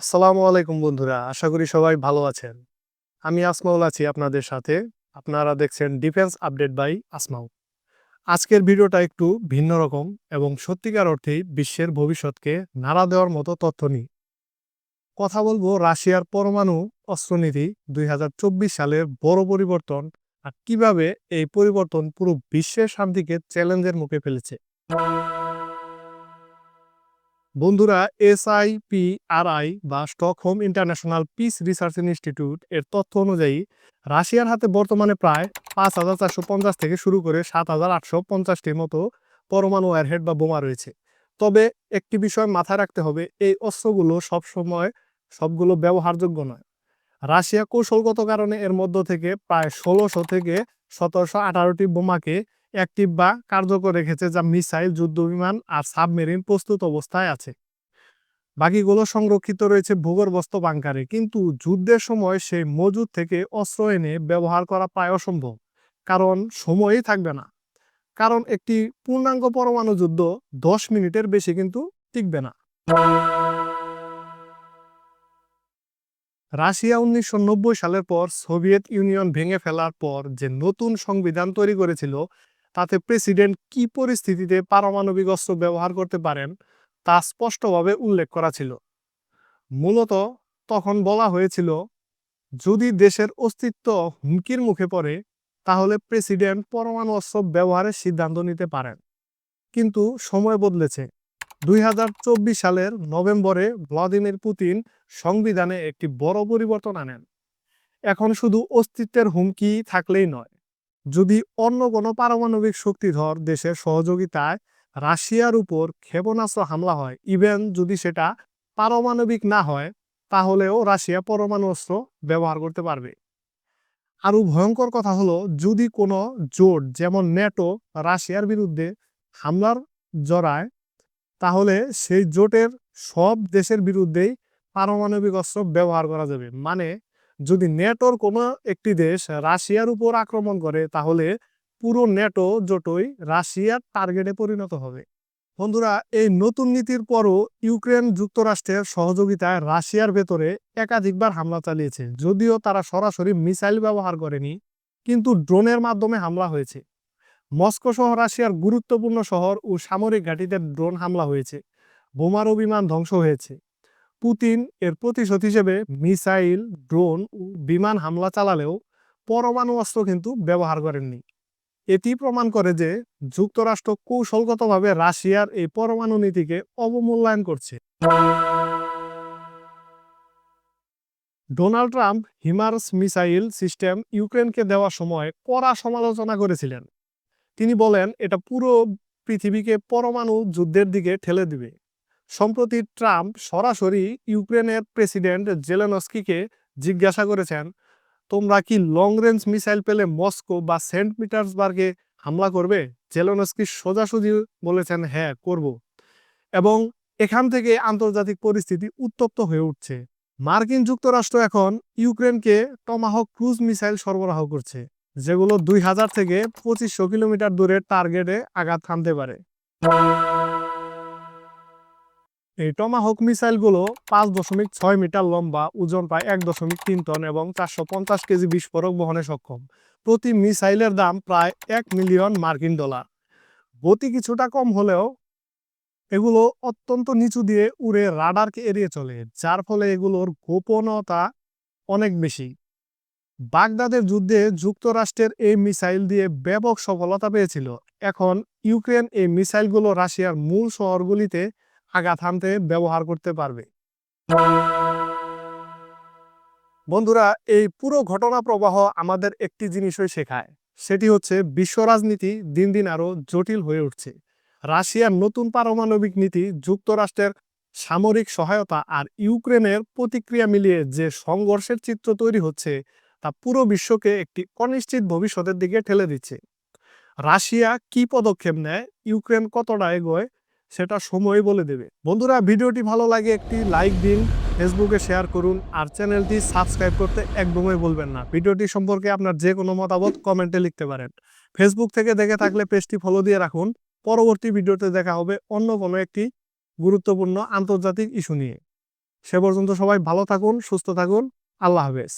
আসসালামু আলাইকুম বন্ধুরা, আশা করি সবাই ভালো আছেন। আমি আসমাউল আছি আপনাদের সাথে। আপনারা দেখছেন ডিফেন্স আপডেট বাই আসমাউ আজকের ভিডিওটা একটু ভিন্ন রকম এবং সত্যিকার অর্থেই বিশ্বের ভবিষ্যৎকে নাড়া দেওয়ার মতো তথ্য নিয়ে। কথা বলব রাশিয়ার পরমাণু অস্ত্রনীতি দুই হাজার চব্বিশ সালের বড় পরিবর্তন আর কীভাবে এই পরিবর্তন পুরো বিশ্বের শান্তিকে চ্যালেঞ্জের মুখে ফেলেছে। বন্ধুরা এসআইপিআরআই বা Stockholm International Peace Research Institute এর তথ্য অনুযায়ী, রাশিয়ার হাতে বর্তমানে প্রায় পাঁচ হাজার চারশো পঞ্চাশ থেকে শুরু করে সাত হাজার আটশো পঞ্চাশটির মতো পরমাণু ওয়ারহেড বা বোমা রয়েছে। তবে একটি বিষয় মাথায় রাখতে হবে, এই অস্ত্রগুলো সবসময় সবগুলো ব্যবহারযোগ্য নয়। রাশিয়া কৌশলগত কারণে এর মধ্য থেকে প্রায় ষোলোশো থেকে সতেরোশো আঠারোটি বোমাকে অ্যাক্টিভ বা কার্যকর রেখেছে যা মিসাইল যুদ্ধবিমান আর সাবমেরিন প্রস্তুত অবস্থায় আছে। বাকিগুলো সংরক্ষিত রয়েছে ভূগর্ভস্থ বাংকারে কিন্তু যুদ্ধের সময় সেই মজুদ থেকে অস্ত্র এনে ব্যবহার করা প্রায় অসম্ভব, কারণ সময়ই থাকবে না। কারণ একটি পূর্ণাঙ্গ পরমাণু যুদ্ধ দশ মিনিটের বেশি কিন্তু টিকবে না। রাশিয়া উনিশশো নব্বই সালের পর সোভিয়েত ইউনিয়ন ভেঙে ফেলার পর যে নতুন সংবিধান তৈরি করেছিল তাতে প্রেসিডেন্ট কি পরিস্থিতিতে পারমাণবিক অস্ত্র ব্যবহার করতে পারেন তা স্পষ্টভাবে উল্লেখ করা ছিল। মূলত তখন বলা হয়েছিল, যদি দেশের অস্তিত্ব হুমকির মুখে পড়ে, তাহলে প্রেসিডেন্ট পরমাণু অস্ত্র ব্যবহারের সিদ্ধান্ত নিতে পারেন। কিন্তু সময় বদলেছে। দুই হাজার চব্বিশ সালের নভেম্বরে ভ্লাদিমির পুতিন সংবিধানে একটি বড় পরিবর্তন আনেন। এখন শুধু অস্তিত্বের হুমকি থাকলেই নয় যদি অন্য কোনো পারমাণবিক শক্তিধর দেশের সহযোগিতায় রাশিয়ার উপর ক্ষেপণাস্ত্র হামলা হয় ইভেন যদি সেটা পারমাণবিক না হয়, তাহলেও রাশিয়া পরমাণু অস্ত্র ব্যবহার করতে পারবে। আরও ভয়ঙ্কর কথা হলো, যদি কোনো জোট যেমন ন্যাটো রাশিয়ার বিরুদ্ধে হামলার জড়ায়, তাহলে সেই জোটের সব দেশের বিরুদ্ধেই পারমাণবিক অস্ত্র ব্যবহার করা যাবে। মানে যদি নেটোর কোনো একটি দেশ রাশিয়ার উপর আক্রমণ করে, তাহলে পুরো নেটো জোটই রাশিয়ার টার্গেটে পরিণত হবে। বন্ধুরা, এই নতুন নীতির পরও ইউক্রেন যুক্তরাষ্ট্রের সহযোগিতায় রাশিয়ার ভেতরে একাধিকবার হামলা চালিয়েছে। যদিও তারা সরাসরি মিসাইল ব্যবহার করেনি, কিন্তু ড্রোনের মাধ্যমে হামলা হয়েছে। মস্কো সহ রাশিয়ার গুরুত্বপূর্ণ শহর ও সামরিক ঘাঁটিতে ড্রোন হামলা হয়েছে। বোমারু বিমান ধ্বংস হয়েছে। পুতিন এর প্রতিশোধ হিসেবে মিসাইল, ড্রোন ও বিমান হামলা চালালেও পরমাণু অস্ত্র কিন্তু ব্যবহার করেননি। এটি প্রমাণ করে যে যুক্তরাষ্ট্র কৌশলগতভাবে রাশিয়ার এই পরমাণু নীতিকে অবমূল্যায়ন করছে। Donald Trump HIMARS missile system ইউক্রেনকে দেওয়ার সময় কড়া সমালোচনা করেছিলেন। তিনি বলেন, এটা পুরো পৃথিবীকে পরমাণু যুদ্ধের দিকে ঠেলে দিবে। সম্প্রতি ট্রাম্প সরাসরি ইউক্রেনের প্রেসিডেন্ট জেলেনস্কিকে জিজ্ঞাসা করেছেন, তোমরা কি লং রেঞ্জ মিসাইল পেলে মস্কো বা সেন্ট পিটার্সবার্গে হামলা করবে? জেলেনস্কি সোজাসুজি বলেছেন হ্যাঁ করব। এবং এখান থেকে আন্তর্জাতিক পরিস্থিতি উত্তপ্ত হয়ে উঠছে। মার্কিন যুক্তরাষ্ট্র এখন ইউক্রেনকে টমাহক ক্রুজ মিসাইল সরবরাহ করছে, যেগুলো দুই হাজার থেকে পঁচিশশো কিলোমিটার দূরে টার্গেটে আঘাত হানতে পারে। এই টমাহক মিসাইলগুলো পাঁচ দশমিক ছয় মিটার লম্বা, ওজন প্রায় এক দশমিক তিন টন এবং চারশো পঞ্চাশ কেজি বিস্ফোরক বহনে সক্ষম। প্রতি মিসাইলের দাম প্রায় এক মিলিয়ন মার্কিন ডলার। গতি কিছুটা কম হলেও এগুলো অত্যন্ত নিচু দিয়ে উড়ে রাডারকে এড়িয়ে চলে, যার ফলে এগুলোর গোপনতা অনেক বেশি। বাগদাদের যুদ্ধে যুক্তরাষ্ট্রের এই মিসাইল দিয়ে ব্যাপক সফলতা পেয়েছিল। এখন ইউক্রেন এই মিসাইলগুলো রাশিয়ার মূল শহরগুলিতে আঘাত হানতে ব্যবহার করতে পারবে। বন্ধুরা, এই পুরো ঘটনা প্রবাহ আমাদের একটি জিনিসই শেখায়। সেটি হচ্ছে বিশ্ব রাজনীতি দিন দিন আরও জটিল হয়ে উঠছে। রাশিয়ার নতুন পারমাণবিক নীতি, যুক্তরাষ্ট্রের সামরিক সহায়তা আর ইউক্রেনের প্রতিক্রিয়া মিলিয়ে যে সংঘর্ষের চিত্র তৈরি হচ্ছে, তা পুরো বিশ্বকে একটি অনিশ্চিত ভবিষ্যতের দিকে ঠেলে দিচ্ছে। রাশিয়া কি পদক্ষেপ নেয়, ইউক্রেন কতটা এগোয় সেটা সময় বলে দেবে। বন্ধুরা, ভিডিওটি ভালো লাগে একটি লাইক দিন ফেসবুকে শেয়ার করুন আর চ্যানেলটি সাবস্ক্রাইব করতে একদমই বলবেন না। ভিডিওটি সম্পর্কে আপনার যে কোনো মতামত কমেন্টে লিখতে পারেন। ফেসবুক থেকে দেখে থাকলে পেজটি ফলো দিয়ে রাখুন। পরবর্তী ভিডিওতে দেখা হবে অন্য কোনো একটি গুরুত্বপূর্ণ আন্তর্জাতিক ইস্যু নিয়ে। সে পর্যন্ত সবাই ভালো থাকুন, সুস্থ থাকুন। আল্লাহ হাফেজ।